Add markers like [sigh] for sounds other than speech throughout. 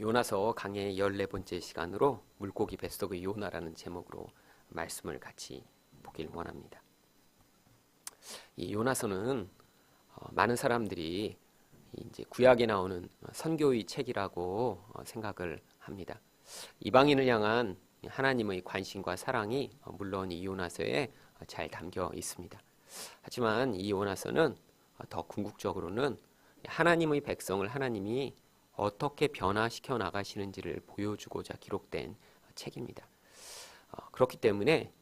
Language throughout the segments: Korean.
요나서 강의 14번째 시간으로 물고기 뱃속의 요나라는 제목으로 말씀을 같이 보길 원합니다. 이 요나서는 어, 많은 사람들이 이제 구약에 나오는 선교의 책이라고 어, 생각을 합니다. 이방인을 향한 하나님의 관심과 사랑이 어, 물론 이 요나서에 잘 담겨 있습니다. 하지만 이 요나서는 더 궁극적으로는 하나님의 백성을 하나님이 어떻게 변화시켜 나가시는지를 보여주고자 기록된 책입니다. 어, 그렇기 때문에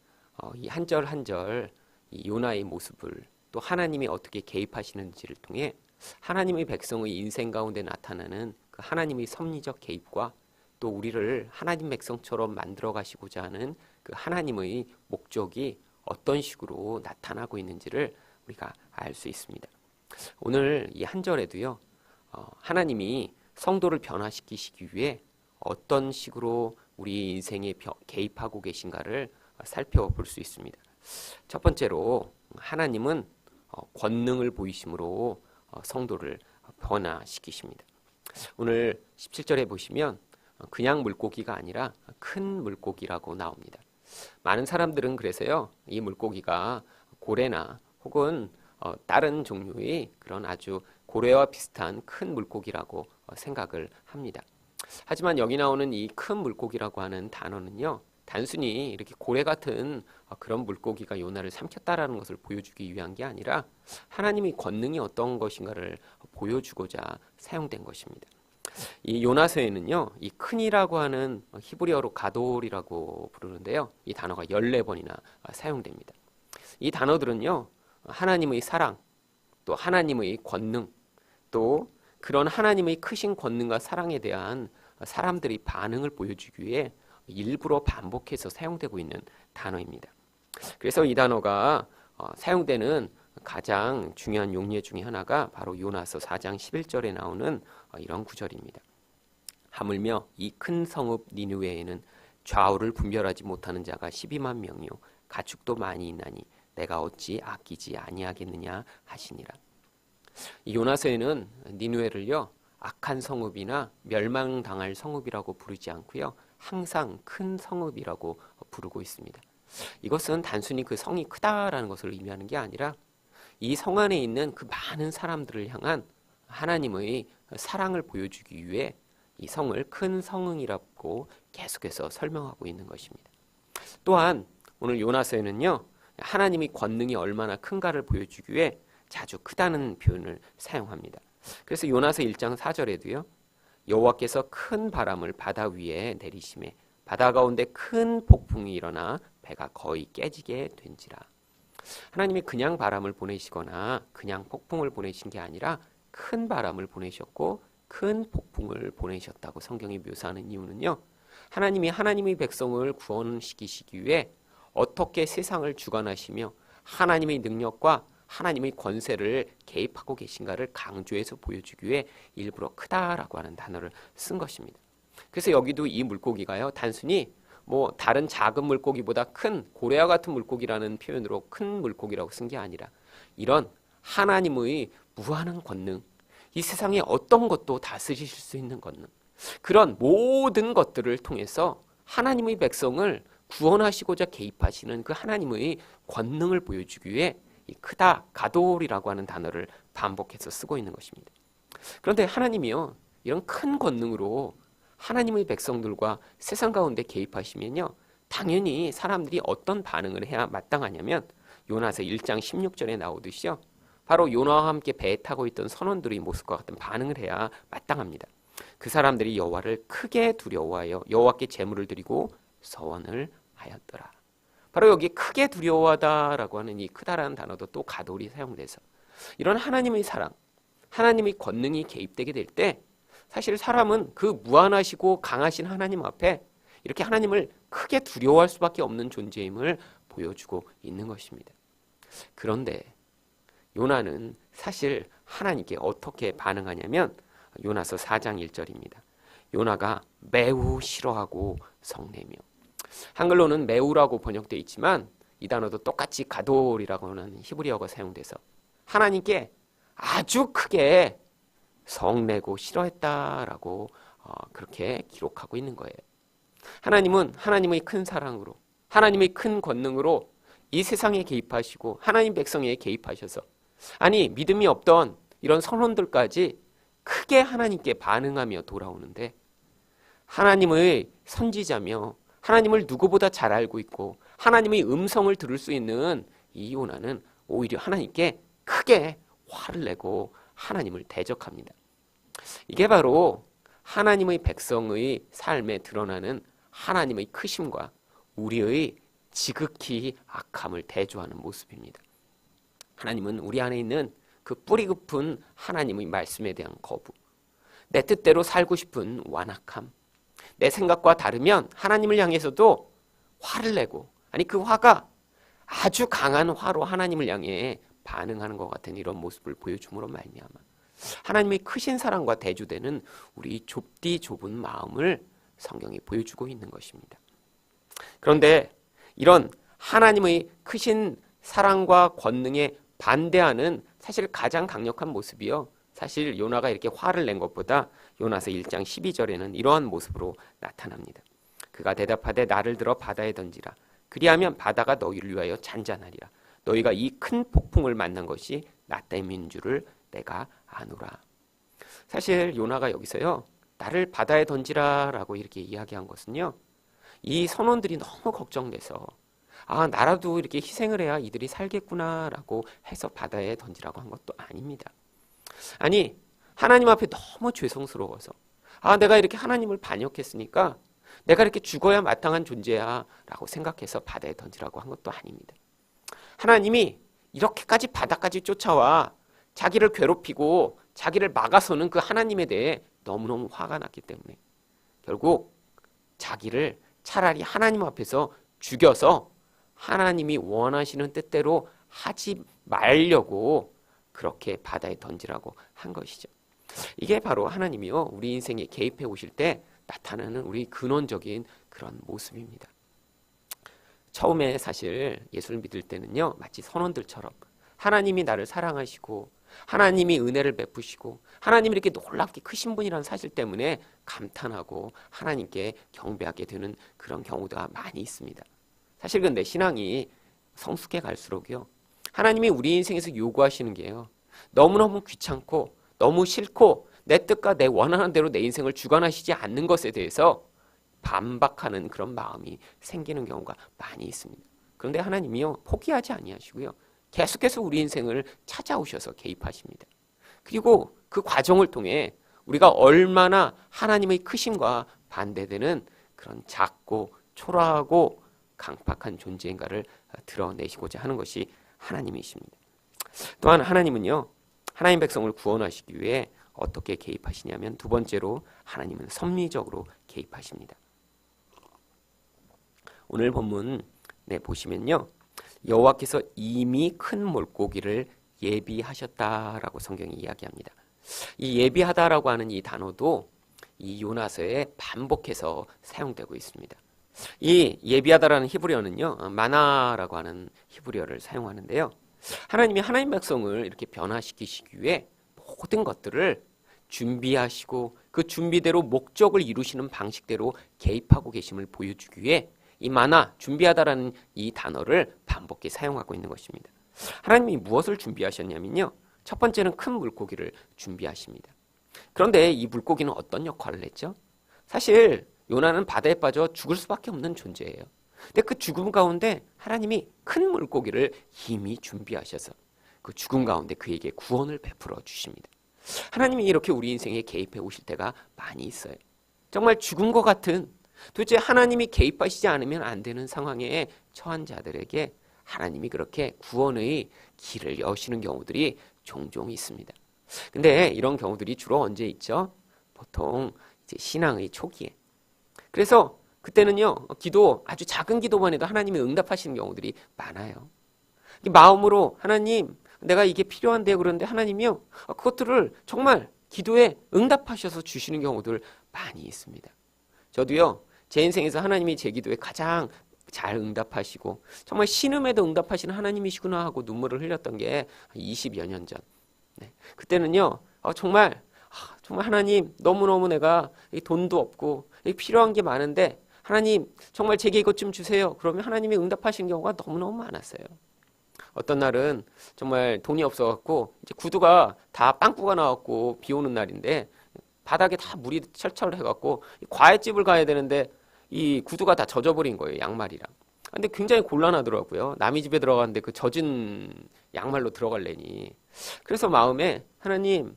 어, 이 한 절 한 절 이 요나의 모습을 또 하나님이 어떻게 개입하시는지를 통해 하나님의 백성의 인생 가운데 나타나는 그 하나님의 섭리적 개입과 또 우리를 하나님 백성처럼 만들어 가시고자 하는 그 하나님의 목적이 어떤 식으로 나타나고 있는지를 우리가 알 수 있습니다. 오늘 이 한 절에도요, 어, 하나님이 성도를 변화시키시기 위해 어떤 식으로 우리 인생에 개입하고 계신가를 살펴볼 수 있습니다. 첫 번째로 하나님은 어, 권능을 보이심으로 어, 성도를 변화시키십니다. 오늘 17절에 보시면 그냥 물고기가 아니라 큰 물고기라고 나옵니다. 많은 사람들은 그래서요, 이 물고기가 고래나 혹은 어, 다른 종류의 그런 아주 고래와 비슷한 큰 물고기라고 어, 생각을 합니다. 하지만 여기 나오는 이 큰 물고기라고 하는 단어는요, 단순히 이렇게 고래 같은 어, 그런 물고기가 요나를 삼켰다라는 것을 보여주기 위한 게 아니라 하나님의 권능이 어떤 것인가를 보여주고자 사용된 것입니다. 이 요나서에는요, 이 큰이라고 하는 히브리어로 가돌이라고 부르는데요, 이 단어가 14번이나 사용됩니다. 이 단어들은요, 하나님의 사랑, 또 하나님의 권능, 또 그런 하나님의 크신 권능과 사랑에 대한 사람들이 반응을 보여주기 위해 일부러 반복해서 사용되고 있는 단어입니다. 그래서 이 단어가 어, 사용되는 가장 중요한 용례 중의 하나가 바로 요나서 4장 11절에 나오는 어, 이런 구절입니다. 하물며 이 큰 성읍 니누웨에는 좌우를 분별하지 못하는 자가 12만 명이요 가축도 많이 있나니 내가 어찌 아끼지 아니하겠느냐 하시니라. 이 요나서에는 니누에를요 악한 성읍이나 멸망당할 성읍이라고 부르지 않고요 항상 큰 성읍이라고 부르고 있습니다. 이것은 단순히 그 성이 크다라는 것을 의미하는 게 아니라 이 성 안에 있는 그 많은 사람들을 향한 하나님의 사랑을 보여주기 위해 이 성을 큰 성응이라고 계속해서 설명하고 있는 것입니다. 또한 오늘 요나서에는요 하나님이 권능이 얼마나 큰가를 보여주기 위해 자주 크다는 표현을 사용합니다. 그래서 요나서 1장 4절에도요. 여호와께서 큰 바람을 바다 위에 내리심에 바다 가운데 큰 폭풍이 일어나 배가 거의 깨지게 된지라. 하나님이 그냥 바람을 보내시거나 그냥 폭풍을 보내신 게 아니라 큰 바람을 보내셨고 큰 폭풍을 보내셨다고 성경이 묘사하는 이유는요. 하나님이 하나님의 백성을 구원시키시기 위해 어떻게 세상을 주관하시며 하나님의 능력과 하나님의 권세를 개입하고 계신가를 강조해서 보여주기 위해 일부러 크다라고 하는 단어를 쓴 것입니다. 그래서 여기도 이 물고기가요, 단순히 뭐 다른 작은 물고기보다 큰 고래와 같은 물고기라는 표현으로 큰 물고기라고 쓴 게 아니라 이런 하나님의 무한한 권능, 이 세상에 어떤 것도 다스리실 수 있는 권능, 그런 모든 것들을 통해서 하나님의 백성을 구원하시고자 개입하시는 그 하나님의 권능을 보여주기 위해 이 크다 가돌이라고 하는 단어를 반복해서 쓰고 있는 것입니다. 그런데 하나님이요 이런 큰 권능으로 하나님의 백성들과 세상 가운데 개입하시면요 당연히 사람들이 어떤 반응을 해야 마땅하냐면 요나서 1장 16절에 나오듯이요 바로 요나와 함께 배에 타고 있던 선원들의 모습과 같은 반응을 해야 마땅합니다. 그 사람들이 여호와를 크게 두려워하여 여호와께 제물을 드리고 서원을 하였더라. 바로 여기 크게 두려워하다라고 하는 이 크다라는 단어도 또 가돌이 사용돼서 이런 하나님의 사랑, 하나님의 권능이 개입되게 될 때 사실 사람은 그 무한하시고 강하신 하나님 앞에 이렇게 하나님을 크게 두려워할 수밖에 없는 존재임을 보여주고 있는 것입니다. 그런데 요나는 사실 하나님께 어떻게 반응하냐면 요나서 4장 1절입니다. 요나가 매우 싫어하고 성내며 한글로는 매우라고 번역되어 있지만 이 단어도 똑같이 가돌이라고 하는 히브리어가 사용돼서 하나님께 아주 크게 성내고 싫어했다라고 어, 그렇게 기록하고 있는 거예요. 하나님은 하나님의 큰 사랑으로 하나님의 큰 권능으로 이 세상에 개입하시고 하나님 백성에 개입하셔서 아니 믿음이 없던 이런 선원들까지 크게 하나님께 반응하며 돌아오는데 하나님의 선지자며 하나님을 누구보다 잘 알고 있고 하나님의 음성을 들을 수 있는 이 요나는 오히려 하나님께 크게 화를 내고 하나님을 대적합니다. 이게 바로 하나님의 백성의 삶에 드러나는 하나님의 크심과 우리의 지극히 악함을 대조하는 모습입니다. 하나님은 우리 안에 있는 그 뿌리 깊은 하나님의 말씀에 대한 거부, 내 뜻대로 살고 싶은 완악함, 내 생각과 다르면 하나님을 향해서도 화를 내고, 아니 그 화가 아주 강한 화로 하나님을 향해 반응하는 것 같은 이런 모습을 보여줌으로 말미암아 하나님의 크신 사랑과 대조되는 우리 좁디 좁은 마음을 성경이 보여주고 있는 것입니다. 그런데 이런 하나님의 크신 사랑과 권능에 반대하는 사실 가장 강력한 모습이요. 사실 요나가 이렇게 화를 낸 것보다 요나서 1장 12절에는 이러한 모습으로 나타납니다. 그가 대답하되 나를 들어 바다에 던지라. 그리하면 바다가 너희를 위하여 잔잔하리라. 너희가 이 큰 폭풍을 만난 것이 나 때문인 줄을 내가 아노라. 사실 요나가 여기서요. 나를 바다에 던지라라고 이렇게 이야기한 것은요. 이 선원들이 너무 걱정돼서 아, 나라도 이렇게 희생을 해야 이들이 살겠구나라고 해서 바다에 던지라고 한 것도 아닙니다. 아니, 하나님 앞에 너무 죄송스러워서 아, 내가 이렇게 하나님을 반역했으니까 내가 이렇게 죽어야 마땅한 존재야 라고 생각해서 바다에 던지라고 한 것도 아닙니다. 하나님이 이렇게까지 바다까지 쫓아와 자기를 괴롭히고 자기를 막아서는 그 하나님에 대해 너무너무 화가 났기 때문에 결국 자기를 차라리 하나님 앞에서 죽여서 하나님이 원하시는 뜻대로 하지 말려고 그렇게 바다에 던지라고 한 것이죠. 이게 바로 하나님이요 우리 인생에 개입해 오실 때 나타나는 우리 근원적인 그런 모습입니다. 처음에 사실 예수를 믿을 때는요 마치 선원들처럼 하나님이 나를 사랑하시고 하나님이 은혜를 베푸시고 하나님이 이렇게 놀랍게 크신 분이라는 사실 때문에 감탄하고 하나님께 경배하게 되는 그런 경우가 많이 있습니다. 사실 근데 신앙이 성숙해 갈수록요. 하나님이 우리 인생에서 요구하시는 게요. 너무너무 귀찮고 너무 싫고 내 뜻과 내 원하는 대로 내 인생을 주관하시지 않는 것에 대해서 반박하는 그런 마음이 생기는 경우가 많이 있습니다. 그런데 하나님이요 포기하지 아니하시고요. 계속해서 우리 인생을 찾아오셔서 개입하십니다. 그리고 그 과정을 통해 우리가 얼마나 하나님의 크심과 반대되는 그런 작고 초라하고 강팍한 존재인가를 드러내시고자 하는 것이 하나님이십니다. 또한 하나님은요, 하나님 백성을 구원하시기 위해 어떻게 개입하시냐면 두 번째로 하나님은 섭리적으로 개입하십니다. 오늘 본문 네, 보시면요. 여호와께서 이미 큰 물고기를 예비하셨다라고 성경이 이야기합니다. 이 예비하다라고 하는 이 단어도 이 요나서에 반복해서 사용되고 있습니다. 이 예비하다라는 히브리어는요, 마나라고 하는 히브리어를 사용하는데요. 하나님이 하나님 백성을 이렇게 변화시키시기 위해 모든 것들을 준비하시고 그 준비대로 목적을 이루시는 방식대로 개입하고 계심을 보여주기 위해 이 마나 준비하다라는 이 단어를 반복해 사용하고 있는 것입니다. 하나님이 무엇을 준비하셨냐면요. 첫 번째는 큰 물고기를 준비하십니다. 그런데 이 물고기는 어떤 역할을 했죠? 사실 요나는 바다에 빠져 죽을 수밖에 없는 존재예요. 근데 그 죽음 가운데 하나님이 큰 물고기를 이미 준비하셔서 그 죽음 가운데 그에게 구원을 베풀어 주십니다. 하나님이 이렇게 우리 인생에 개입해 오실 때가 많이 있어요. 정말 것 같은 도대체 하나님이 개입하시지 않으면 안 되는 상황에 처한 자들에게 하나님이 그렇게 구원의 길을 여시는 경우들이 종종 있습니다. 근데 이런 경우들이 주로 언제 있죠? 보통 이제 신앙의 초기에. 그래서 그때는요, 기도, 아주 작은 기도만 해도 하나님이 응답하시는 경우들이 많아요. 마음으로 하나님, 내가 이게 필요한데 그런데 하나님이요, 그것들을 정말 기도에 응답하셔서 주시는 경우들 많이 있습니다. 저도요, 제 인생에서 하나님이 제 기도에 가장 잘 응답하시고 정말 신음에도 응답하시는 하나님이시구나 하고 눈물을 흘렸던 게 20여 년 전. 네. 그때는요, 어, 정말 아, 정말 하나님 너무너무 내가 이 돈도 없고 이 필요한 게 많은데 하나님 정말 제게 이것 좀 주세요. 그러면 하나님이 응답하시는 경우가 너무너무 많았어요. 어떤 날은 정말 돈이 없어갖고 이제 구두가 다 빵꾸가 나왔고 비 오는 날인데 바닥에 다 물이 철철 해갖고 이 과일집을 가야 되는데 이 구두가 다 젖어버린 거예요 양말이랑. 근데 굉장히 곤란하더라고요. 남의 집에 들어갔는데 그 젖은 양말로 들어갈래니. 그래서 마음에 하나님,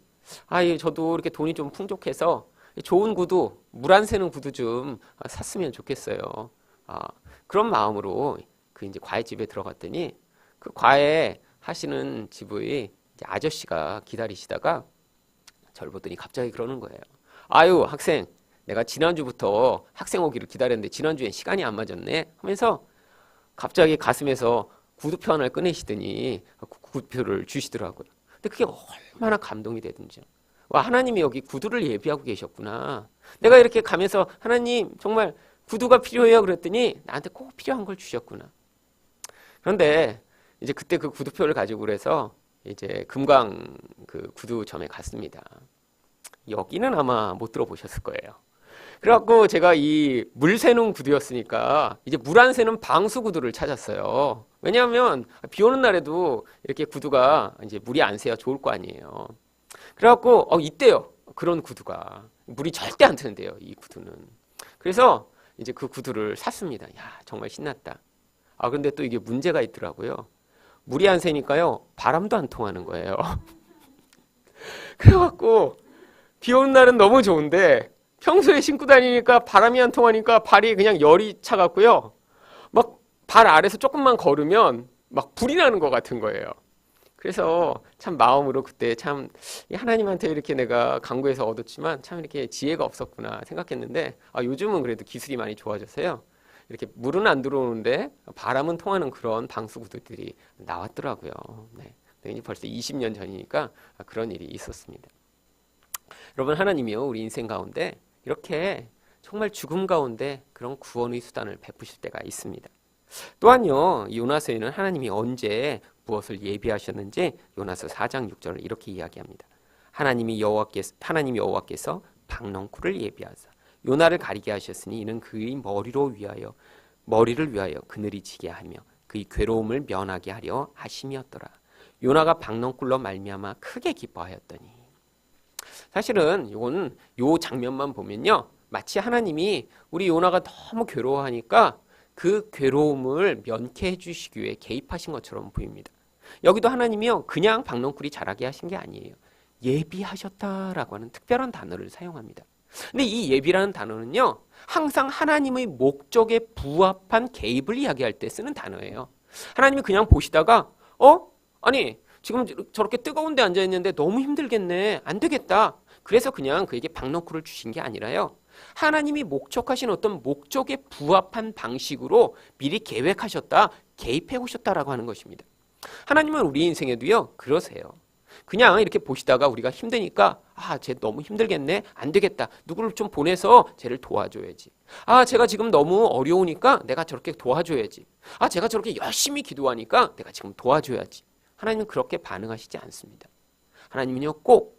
아, 예, 저도 이렇게 돈이 좀 풍족해서 좋은 구두, 물 안 새는 구두 좀 샀으면 좋겠어요. 아, 그런 마음으로 그 이제 과외집에 들어갔더니 그 과외 하시는 집의 이제 아저씨가 기다리시다가 저를 보더니 갑자기 그러는 거예요. 아유, 학생, 내가 지난주부터 학생 오기를 기다렸는데 지난주엔 시간이 안 맞았네 하면서 갑자기 가슴에서 구두표 하나를 꺼내시더니 그 구두표를 주시더라고요. 근데 그게 얼마나 감동이 되든지요. 와, 하나님이 여기 구두를 예비하고 계셨구나. 내가 이렇게 가면서 하나님 정말 구두가 필요해요 그랬더니 나한테 꼭 필요한 걸 주셨구나. 그런데 이제 그때 그 구두표를 가지고 그래서 이제 금강 그 구두점에 갔습니다. 여기는 아마 못 들어보셨을 거예요. 그래갖고 제가 이 물 새는 구두였으니까 이제 물 안 새는 방수 구두를 찾았어요. 왜냐하면 비 오는 날에도 이렇게 구두가 이제 물이 안 새야 좋을 거 아니에요. 그래갖고 어 이때요 그런 구두가 물이 절대 안 새는데요 이 구두는. 그래서 이제 그 구두를 샀습니다. 야 정말 신났다. 아 근데 또 이게 문제가 있더라고요. 물이 안 새니까요 바람도 안 통하는 거예요. [laughs] 그래갖고 비 오는 날은 너무 좋은데 평소에 신고 다니니까 바람이 안 통하니까 발이 그냥 열이 차갖고요. 막 발 아래서 조금만 걸으면 막 불이 나는 것 같은 거예요. 그래서 참 마음으로 그때 참 하나님한테 이렇게 내가 강구해서 얻었지만 참 이렇게 지혜가 없었구나 생각했는데 아, 요즘은 그래도 기술이 많이 좋아져서요. 이렇게 물은 안 들어오는데 바람은 통하는 그런 방수 구두들이 나왔더라고요. 네. 벌써 20년 전이니까 그런 일이 있었습니다. 여러분 하나님이요 우리 인생 가운데 이렇게 정말 죽음 가운데 그런 구원의 수단을 베푸실 때가 있습니다. 또한요 요나서에는 하나님이 언제 무엇을 예비하셨는지 요나서 4장 6절을 이렇게 이야기합니다. 하나님이 여호와께서 하나님 여호와께서 박넝쿨을 예비하사 요나를 가리게 하셨으니 이는 그의 머리로 위하여 머리를 위하여 그늘이 지게 하며 그의 괴로움을 면하게 하려 하심이었더라. 요나가 박넝쿨로 말미암아 크게 기뻐하였더니 사실은 이건 요 장면만 보면요. 마치 하나님이 우리 요나가 너무 괴로워하니까 그 괴로움을 면케해 주시기 위해 개입하신 것처럼 보입니다. 여기도 하나님이요. 그냥 박넝쿨이 자라게 하신 게 아니에요. 예비하셨다라고 하는 특별한 단어를 사용합니다. 근데 이 예비라는 단어는요. 항상 하나님의 목적에 부합한 개입을 이야기할 때 쓰는 단어예요. 하나님이 그냥 보시다가 어? 아니 지금 저렇게 뜨거운 데 앉아 있는데 너무 힘들겠네. 안 되겠다. 그래서 그냥 그에게 박너쿨을 주신 게 아니라요. 하나님이 목적하신 어떤 목적에 부합한 방식으로 미리 계획하셨다, 개입해 오셨다라고 하는 것입니다. 하나님은 우리 인생에도요, 그러세요. 그냥 이렇게 보시다가 우리가 힘드니까 아, 쟤 너무 힘들겠네. 안 되겠다. 누구를 좀 보내서 쟤를 도와줘야지. 아, 제가 지금 너무 어려우니까 내가 저렇게 도와줘야지. 아, 제가 저렇게 열심히 기도하니까 내가 지금 도와줘야지. 하나님은 그렇게 반응하시지 않습니다. 하나님은요, 꼭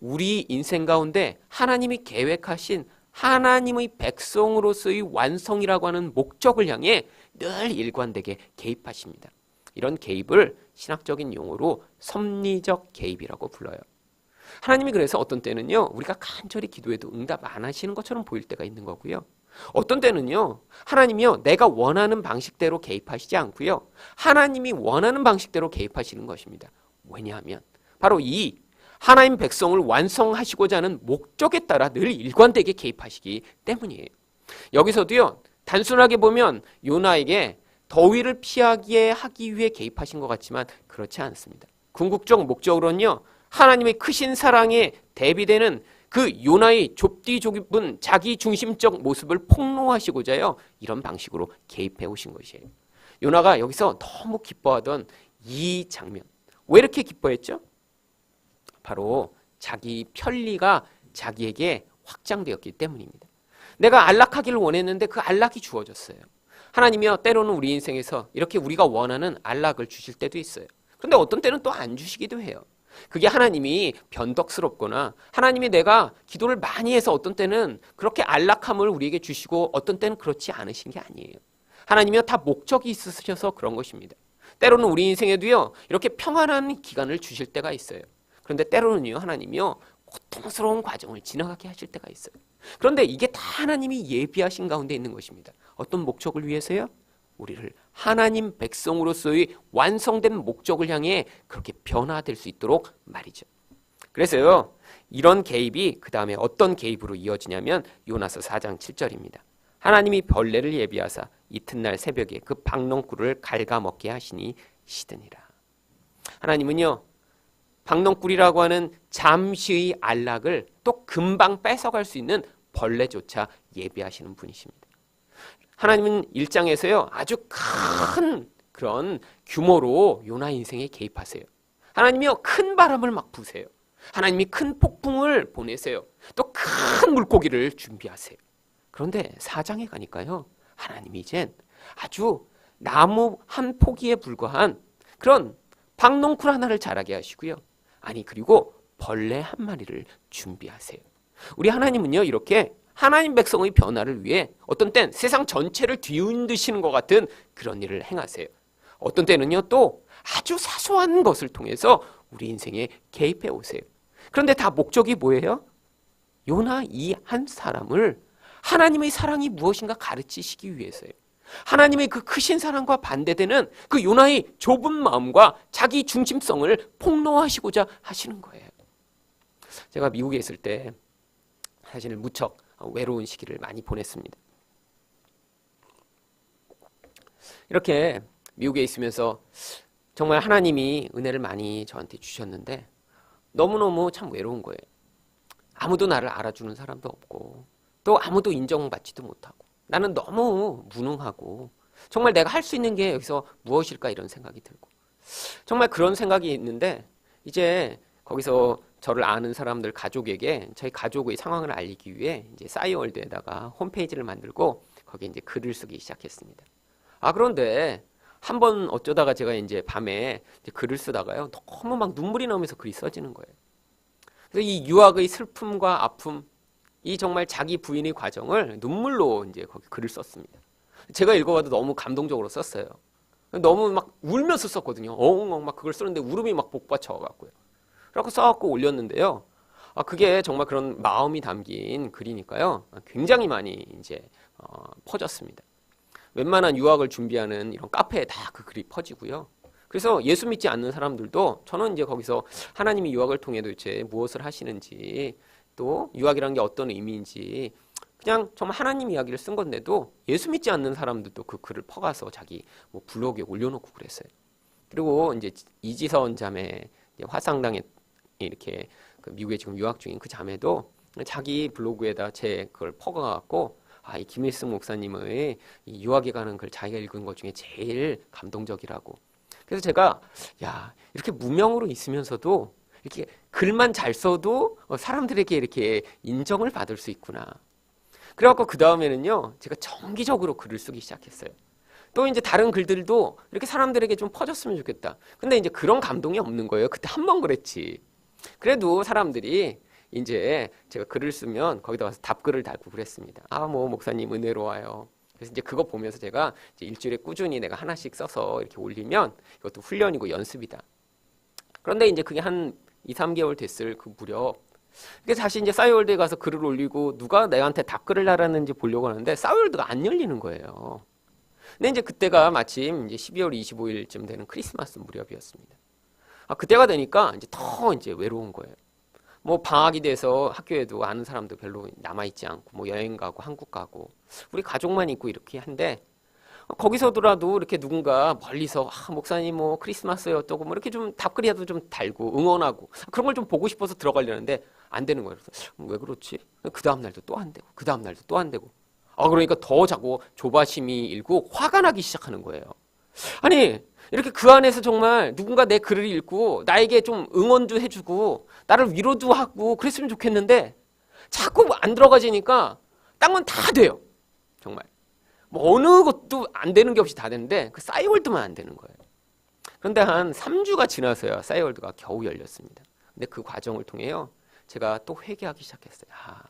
우리 인생 가운데 하나님이 계획하신 하나님의 백성으로서의 완성이라고 하는 목적을 향해 늘 일관되게 개입하십니다. 이런 개입을 신학적인 용어로 섭리적 개입이라고 불러요. 하나님이 그래서 어떤 때는요, 우리가 간절히 기도해도 응답 안 하시는 것처럼 보일 때가 있는 거고요. 어떤 때는요, 하나님이요, 내가 원하는 방식대로 개입하시지 않고요, 하나님이 원하는 방식대로 개입하시는 것입니다. 왜냐하면, 바로 이 하나님 백성을 완성하시고자 하는 목적에 따라 늘 일관되게 개입하시기 때문이에요. 여기서도요, 단순하게 보면 요나에게 더위를 피하게 하기 위해 개입하신 것 같지만 그렇지 않습니다. 궁극적 목적으로는요, 하나님의 크신 사랑에 대비되는 그 요나의 좁디 좁은 자기 중심적 모습을 폭로하시고자요, 이런 방식으로 개입해 오신 것이에요. 요나가 여기서 너무 기뻐하던 이 장면. 왜 이렇게 기뻐했죠? 바로 자기 편리가 자기에게 확장되었기 때문입니다. 내가 안락하기를 원했는데 그 안락이 주어졌어요. 하나님이요, 때로는 우리 인생에서 이렇게 우리가 원하는 안락을 주실 때도 있어요. 근데 어떤 때는 또 안 주시기도 해요. 그게 하나님이 변덕스럽거나 하나님이 내가 기도를 많이 해서 어떤 때는 그렇게 안락함을 우리에게 주시고 어떤 때는 그렇지 않으신 게 아니에요. 하나님이요 다 목적이 있으셔서 그런 것입니다. 때로는 우리 인생에도요 이렇게 평안한 기간을 주실 때가 있어요. 그런데 때로는요 하나님이요 고통스러운 과정을 지나가게 하실 때가 있어요. 그런데 이게 다 하나님이 예비하신 가운데 있는 것입니다. 어떤 목적을 위해서요? 우리를 하나님 백성으로서의 완성된 목적을 향해 그렇게 변화될 수 있도록 말이죠. 그래서요, 이런 개입이 그 다음에 어떤 개입으로 이어지냐면 요나서 4장 7절입니다. 하나님이 벌레를 예비하사 이튿날 새벽에 그 박넝꿀을 갉아먹게 하시니 시드니라. 하나님은요, 박넝꿀이라고 하는 잠시의 안락을 또 금방 뺏어갈 수 있는 벌레조차 예비하시는 분이십니다. 하나님은 일장에서요 아주 큰 그런 규모로 요나 인생에 개입하세요. 하나님이요 큰 바람을 막 부세요. 하나님이 큰 폭풍을 보내세요. 또 큰 물고기를 준비하세요. 그런데 사장에 가니까요 하나님이 이젠 아주 나무 한 포기에 불과한 그런 박농쿨 하나를 자라게 하시고요. 아니 그리고 벌레 한 마리를 준비하세요. 우리 하나님은요 이렇게 하나님 백성의 변화를 위해 어떤 땐 세상 전체를 뒤흔드시는 것 같은 그런 일을 행하세요. 어떤 때는요 또 아주 사소한 것을 통해서 우리 인생에 개입해 오세요. 그런데 다 목적이 뭐예요? 요나 이 한 사람을 하나님의 사랑이 무엇인가 가르치시기 위해서요. 하나님의 그 크신 사랑과 반대되는 그 요나의 좁은 마음과 자기 중심성을 폭로하시고자 하시는 거예요. 제가 미국에 있을 때 사실 무척 외로운 시기를 많이 보냈습니다. 이렇게 미국에 있으면서 정말 하나님이 은혜를 많이 저한테 주셨는데 너무너무 참 외로운 거예요. 아무도 나를 알아주는 사람도 없고 또 아무도 인정받지도 못하고 나는 너무 무능하고 정말 내가 할 수 있는 게 여기서 무엇일까 이런 생각이 들고 정말 그런 생각이 있는데 이제 거기서 저를 아는 사람들 가족에게 저희 가족의 상황을 알리기 위해 이제 싸이월드에다가 홈페이지를 만들고 거기에 이제 글을 쓰기 시작했습니다. 아 그런데 한 번 어쩌다가 제가 이제 밤에 이제 글을 쓰다가요 너무 막 눈물이 나오면서 글이 써지는 거예요. 그래서 이 유학의 슬픔과 아픔, 이 정말 자기 부인의 과정을 눈물로 이제 거기 글을 썼습니다. 제가 읽어봐도 너무 감동적으로 썼어요. 너무 막 울면서 썼거든요. 엉엉 막 그걸 쓰는데 울음이 막 복받쳐 갖고요. 그래갖고 써갖고 올렸는데요. 아, 그게 정말 그런 마음이 담긴 글이니까요. 굉장히 많이 이제 어, 퍼졌습니다. 웬만한 유학을 준비하는 이런 카페에 다 그 글이 퍼지고요. 그래서 예수 믿지 않는 사람들도 저는 이제 거기서 하나님이 유학을 통해 도대체 무엇을 하시는지 또 유학이란 게 어떤 의미인지 그냥 정말 하나님 이야기를 쓴 건데도 예수 믿지 않는 사람들도 그 글을 퍼가서 자기 뭐 블로그에 올려놓고 그랬어요. 그리고 이제 이지선 자매 화상당에 이렇게 그 미국에 지금 유학 중인 그 자매도 자기 블로그에다 제 그걸 퍼가갖고 아, 이 김일승 목사님의 이 유학에 가는 글 자기가 읽은 것 중에 제일 감동적이라고. 그래서 제가 야 이렇게 무명으로 있으면서도 이렇게 글만 잘 써도 어, 사람들에게 이렇게 인정을 받을 수 있구나. 그래갖고 그 다음에는요 제가 정기적으로 글을 쓰기 시작했어요. 또 이제 다른 글들도 이렇게 사람들에게 좀 퍼졌으면 좋겠다. 근데 이제 그런 감동이 없는 거예요. 그때 한 번 그랬지. 그래도 사람들이 이제 제가 글을 쓰면 거기다 와서 답글을 달고 그랬습니다. 아, 뭐 목사님 은혜로워요. 그래서 이제 그거 보면서 제가 일주일에 꾸준히 내가 하나씩 써서 이렇게 올리면 이것도 훈련이고 연습이다. 그런데 이제 그게 한 2, 3개월 됐을 그 무렵 이게 다시 이제 싸이월드에 가서 글을 올리고 누가 내한테 답글을 달았는지 보려고 하는데 싸이월드가 안 열리는 거예요. 근데 이제 그때가 마침 이제 12월 25일쯤 되는 크리스마스 무렵이었습니다. 아, 그때가 되니까 이제 더 이제 외로운 거예요. 뭐 방학이 돼서 학교에도 아는 사람도 별로 남아있지 않고 뭐 여행 가고 한국 가고 우리 가족만 있고 이렇게 한데 거기서더라도 이렇게 누군가 멀리서 아, 목사님 뭐 크리스마스에 어쩌고 뭐 이렇게 좀 답글이라도 좀 달고 응원하고 그런 걸 좀 보고 싶어서 들어가려는데 안 되는 거예요. 그래서 음, 왜 그렇지? 그 다음 날도 또 안 되고 그 다음 날도 또 안 되고 아 그러니까 더 자꾸 조바심이 일고 화가 나기 시작하는 거예요. 아니 이렇게 그 안에서 정말 누군가 내 글을 읽고 나에게 좀 응원도 해주고 나를 위로도 하고 그랬으면 좋겠는데 자꾸 안 들어가지니까 딴 건 다 돼요. 정말. 뭐 어느 것도 안 되는 게 없이 다 되는데 그 싸이월드만 안 되는 거예요. 그런데 한 3주가 지나서야 싸이월드가 겨우 열렸습니다. 근데 그 과정을 통해요. 제가 또 회개하기 시작했어요. 아,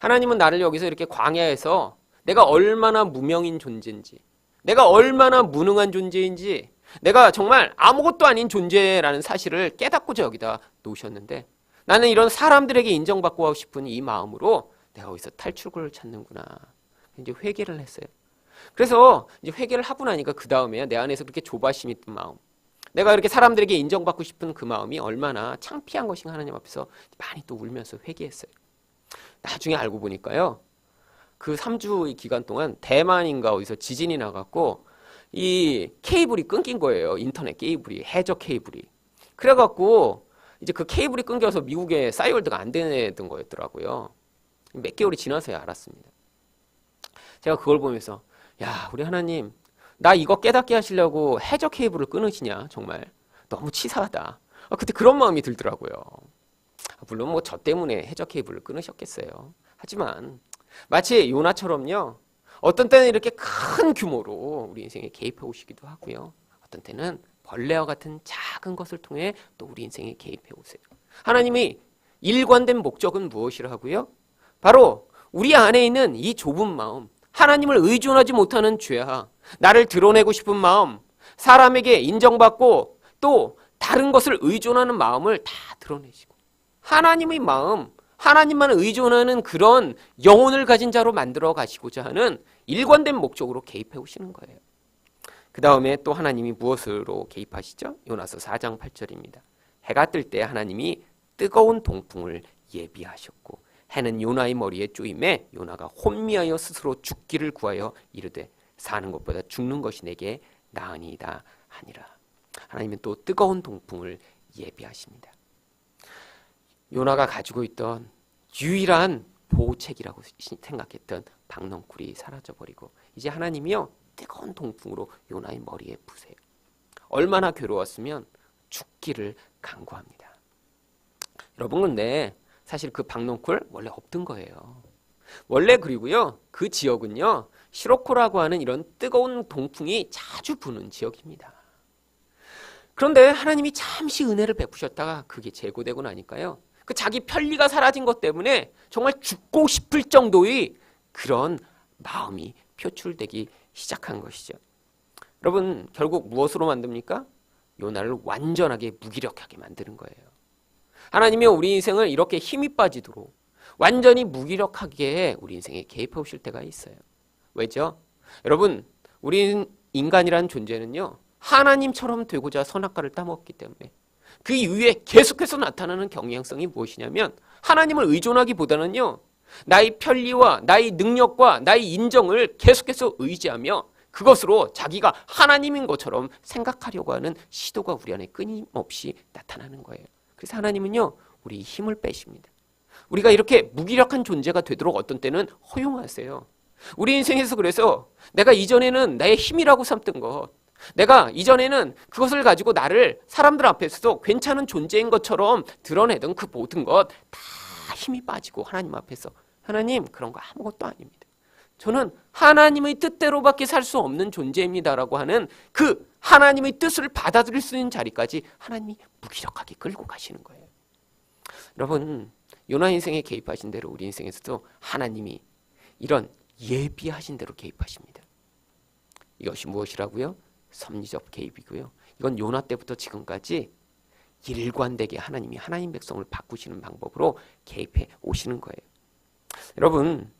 하나님은 나를 여기서 이렇게 광야에서 내가 얼마나 무명인 존재인지, 내가 얼마나 무능한 존재인지, 내가 정말 아무것도 아닌 존재라는 사실을 깨닫고자 여기다 놓으셨는데 나는 이런 사람들에게 인정받고 싶은 이 마음으로 내가 여기서 탈출구를 찾는구나. 이제 회개를 했어요. 그래서 이제 회개를 하고 나니까 그 다음에 내 안에서 그렇게 조바심 있던 마음, 내가 이렇게 사람들에게 인정받고 싶은 그 마음이 얼마나 창피한 것인가 하나님 앞에서 많이 또 울면서 회개했어요. 나중에 알고 보니까요. 그 3주의 기간 동안 대만인가 어디서 지진이 나갖고 이 케이블이 끊긴 거예요. 인터넷 케이블이, 해저 케이블이. 그래갖고 이제 그 케이블이 끊겨서 미국에 싸이월드가 안 되던 거였더라고요. 몇 개월이 지나서야 알았습니다. 제가 그걸 보면서 야 우리 하나님 나 이거 깨닫게 하시려고 해저 케이블을 끊으시냐 정말 너무 치사하다. 아, 그때 그런 마음이 들더라고요. 물론 뭐 저 때문에 해저 케이블을 끊으셨겠어요. 하지만 마치 요나처럼요. 어떤 때는 이렇게 큰 규모로 우리 인생에 개입해 오시기도 하고요. 어떤 때는 벌레와 같은 작은 것을 통해 또 우리 인생에 개입해 오세요. 하나님이 일관된 목적은 무엇이라고요? 바로 우리 안에 있는 이 좁은 마음, 하나님을 의존하지 못하는 죄와 나를 드러내고 싶은 마음, 사람에게 인정받고 또 다른 것을 의존하는 마음을 다 드러내시고 하나님의 마음, 하나님만 의존하는 그런 영혼을 가진 자로 만들어 가시고자 하는 일관된 목적으로 개입해 오시는 거예요. 그 다음에 또 하나님이 무엇으로 개입하시죠? 요나서 4장 8절입니다. 해가 뜰 때 하나님이 뜨거운 동풍을 예비하셨고 해는 요나의 머리에 쪼임에 요나가 혼미하여 스스로 죽기를 구하여 이르되 사는 것보다 죽는 것이 내게 나으니이다 하니라. 하나님은 또 뜨거운 동풍을 예비하십니다. 요나가 가지고 있던 유일한 보호책이라고 생각했던 박넝쿨이 사라져 버리고 이제 하나님이요 뜨거운 동풍으로 요나의 머리에 부세요. 얼마나 괴로웠으면 죽기를 강구합니다. 여러분 근데 사실 그 박농쿨 원래 없던 거예요. 원래 그리고요 그 지역은요 시로코라고 하는 이런 뜨거운 동풍이 자주 부는 지역입니다. 그런데 하나님이 잠시 은혜를 베푸셨다가 그게 제고되고 나니까요 그 자기 편리가 사라진 것 때문에 정말 죽고 싶을 정도의 그런 마음이 표출되기 시작한 것이죠. 여러분 결국 무엇으로 만듭니까? 요나를 완전하게 무기력하게 만드는 거예요. 하나님이 우리 인생을 이렇게 힘이 빠지도록 완전히 무기력하게 우리 인생에 개입해 오실 때가 있어요. 왜죠? 여러분 우리 인간이란 존재는요 하나님처럼 되고자 선악과를 따먹기 때문에 그 이후에 계속해서 나타나는 경향성이 무엇이냐면 하나님을 의존하기보다는요. 나의 편리와 나의 능력과 나의 인정을 계속해서 의지하며 그것으로 자기가 하나님인 것처럼 생각하려고 하는 시도가 우리 안에 끊임없이 나타나는 거예요. 그래서 하나님은요, 우리 힘을 빼십니다. 우리가 이렇게 무기력한 존재가 되도록 어떤 때는 허용하세요. 우리 인생에서 그래서 내가 이전에는 나의 힘이라고 삼던 것, 내가 이전에는 그것을 가지고 나를 사람들 앞에서도 괜찮은 존재인 것처럼 드러내던 그 모든 것 다 힘이 빠지고 하나님 앞에서 하나님 그런 거 아무것도 아닙니다. 저는 하나님의 뜻대로밖에 살 수 없는 존재입니다라고 하는 그 하나님의 뜻을 받아들일 수 있는 자리까지 하나님이 무기력하게 끌고 가시는 거예요. 여러분 요나 인생에 개입하신 대로 우리 인생에서도 하나님이 이런 예비하신 대로 개입하십니다. 이것이 무엇이라고요? 섭리적 개입이고요. 이건 요나 때부터 지금까지 일관되게 하나님이 하나님 백성을 바꾸시는 방법으로 개입해 오시는 거예요. 여러분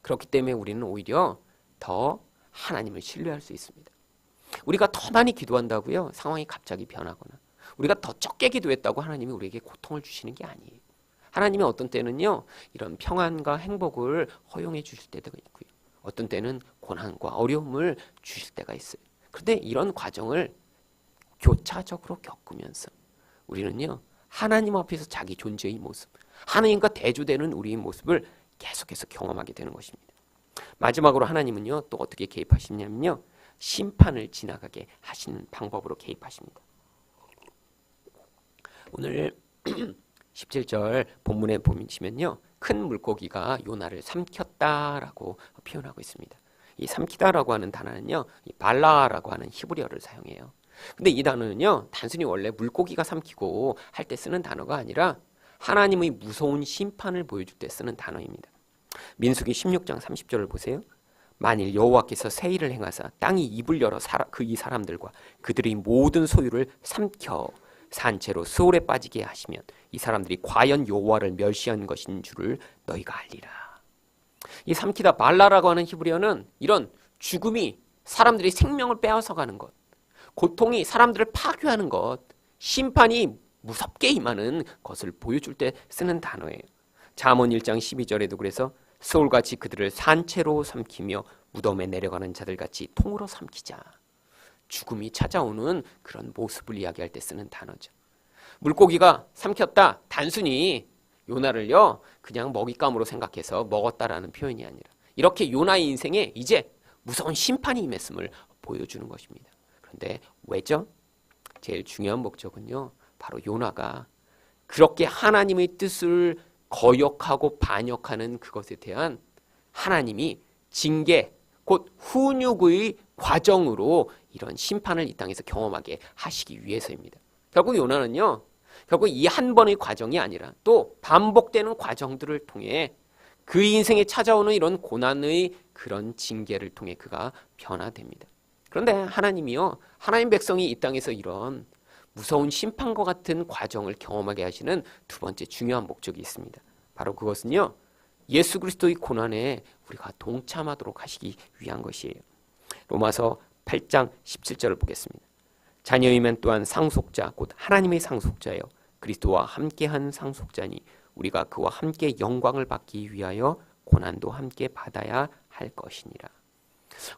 그렇기 때문에 우리는 오히려 더 하나님을 신뢰할 수 있습니다. 우리가 더 많이 기도한다고요. 상황이 갑자기 변하거나 우리가 더 적게 기도했다고 하나님이 우리에게 고통을 주시는 게 아니에요. 하나님이 어떤 때는요. 이런 평안과 행복을 허용해 주실 때도 있고요. 어떤 때는 고난과 어려움을 주실 때가 있어요. 그런데 이런 과정을 교차적으로 겪으면서 우리는요 하나님 앞에서 자기 존재의 모습, 하나님과 대조되는 우리의 모습을 계속해서 경험하게 되는 것입니다. 마지막으로 하나님은요 또 어떻게 개입하시냐면요 심판을 지나가게 하시는 방법으로 개입하십니다. 오늘 17절 본문에 보시면요 큰 물고기가 요나를 삼켰다라고 표현하고 있습니다. 이 삼키다라고 하는 단어는요, 이 발라라고 하는 히브리어를 사용해요. 근데 이 단어는요, 단순히 원래 물고기가 삼키고 할 때 쓰는 단어가 아니라 하나님의 무서운 심판을 보여줄 때 쓰는 단어입니다. 민수기 16장 30절을 보세요. 만일 여호와께서 세일을 행하사 땅이 입을 열어 그 이 사람들과 그들의 모든 소유를 삼켜 산채로 수월에 빠지게 하시면 이 사람들이 과연 여호와를 멸시한 것인 줄을 너희가 알리라. 이 삼키다 말라라고 하는 히브리어는 이런 죽음이 사람들이 생명을 빼앗아 가는 것, 고통이 사람들을 파괴하는 것, 심판이 무섭게 임하는 것을 보여줄 때 쓰는 단어예요. 잠언 1장 12절에도 그래서 소울같이 그들을 산채로 삼키며 무덤에 내려가는 자들같이 통으로 삼키자. 죽음이 찾아오는 그런 모습을 이야기할 때 쓰는 단어죠. 물고기가 삼켰다. 단순히 요나를요, 그냥 먹잇감으로 생각해서 먹었다라는 표현이 아니라 이렇게 요나의 인생에 이제 무서운 심판이 임했음을 보여주는 것입니다. 그런데 왜죠? 제일 중요한 목적은요, 바로 요나가 그렇게 하나님의 뜻을 거역하고 반역하는 그것에 대한 하나님이 징계, 곧 훈육의 과정으로 이런 심판을 이 땅에서 경험하게 하시기 위해서입니다. 결국 요나는요, 결국 이 한 번의 과정이 아니라 또 반복되는 과정들을 통해 그 인생에 찾아오는 이런 고난의 그런 징계를 통해 그가 변화됩니다. 그런데 하나님이요, 하나님 백성이 이 땅에서 이런 무서운 심판과 같은 과정을 경험하게 하시는 두 번째 중요한 목적이 있습니다. 바로 그것은요, 예수 그리스도의 고난에 우리가 동참하도록 하시기 위한 것이에요. 로마서 8장 17절을 보겠습니다. 자녀이면 또한 상속자 곧 하나님의 상속자요 그리스도와 함께한 상속자니 우리가 그와 함께 영광을 받기 위하여 고난도 함께 받아야 할 것이니라.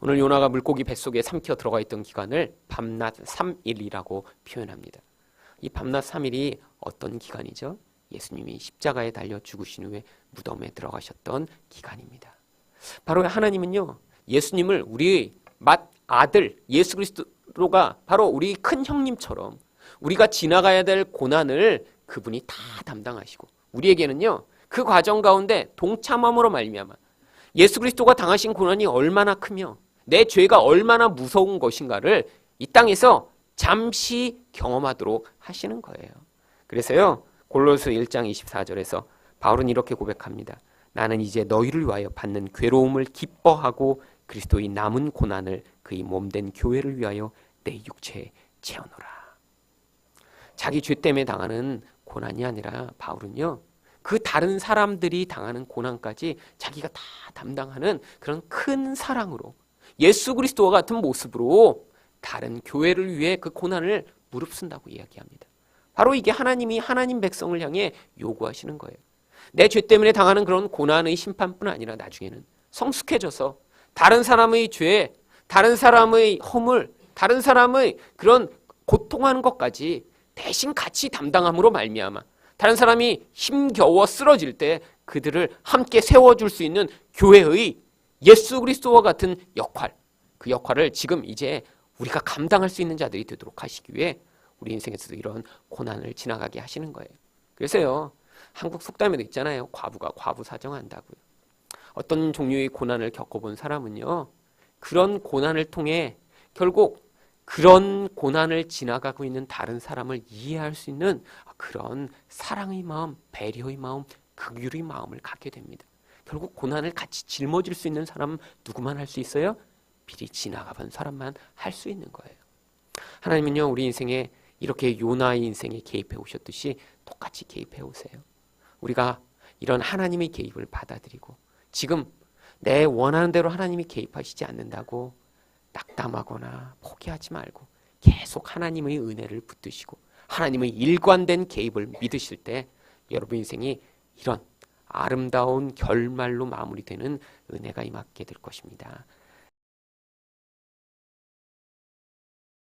오늘 요나가 물고기 뱃속에 삼켜 들어가 있던 기간을 밤낮 3일이라고 표현합니다. 이 밤낮 3일이 어떤 기간이죠? 예수님이 십자가에 달려 죽으신 후에 무덤에 들어가셨던 기간입니다. 바로 하나님은요, 예수님을 우리의 맏 아들 예수 그리스도가 바로 우리 큰 형님처럼 우리가 지나가야 될 고난을 그분이 다 담당하시고 우리에게는요 그 과정 가운데 동참함으로 말미암아 예수 그리스도가 당하신 고난이 얼마나 크며 내 죄가 얼마나 무서운 것인가를 이 땅에서 잠시 경험하도록 하시는 거예요. 그래서요 골로새 1장 24절에서 바울은 이렇게 고백합니다. 나는 이제 너희를 위하여 받는 괴로움을 기뻐하고 그리스도의 남은 고난을 그의 몸된 교회를 위하여 내 육체에 채워노라. 자기 죄 때문에 당하는 고난이 아니라 바울은요. 그 다른 사람들이 당하는 고난까지 자기가 다 담당하는 그런 큰 사랑으로 예수 그리스도와 같은 모습으로 다른 교회를 위해 그 고난을 무릅쓴다고 이야기합니다. 바로 이게 하나님이 하나님 백성을 향해 요구하시는 거예요. 내 죄 때문에 당하는 그런 고난의 심판뿐 아니라 나중에는 성숙해져서 다른 사람의 죄, 다른 사람의 허물, 다른 사람의 그런 고통하는 것까지 대신 같이 담당함으로 말미암아 다른 사람이 힘겨워 쓰러질 때 그들을 함께 세워줄 수 있는 교회의 예수 그리스도와 같은 역할, 그 역할을 지금 이제 우리가 감당할 수 있는 자들이 되도록 하시기 위해 우리 인생에서도 이런 고난을 지나가게 하시는 거예요. 그래서요, 한국 속담에도 있잖아요. 과부가 과부 사정한다고요. 어떤 종류의 고난을 겪어본 사람은요, 그런 고난을 통해 결국 그런 고난을 지나가고 있는 다른 사람을 이해할 수 있는 그런 사랑의 마음, 배려의 마음, 극유의 마음을 갖게 됩니다. 결국 고난을 같이 짊어질 수 있는 사람 누구만 할 수 있어요? 미리 지나가본 사람만 할 수 있는 거예요. 하나님은요, 우리 인생에 이렇게 요나의 인생에 개입해 오셨듯이 똑같이 개입해 오세요. 우리가 이런 하나님의 개입을 받아들이고 지금 내 원하는 대로 하나님이 개입하시지 않는다고 낙담하거나 포기하지 말고 계속 하나님의 은혜를 붙드시고 하나님의 일관된 개입을 믿으실 때 여러분 인생이 이런 아름다운 결말로 마무리되는 은혜가 임하게 될 것입니다.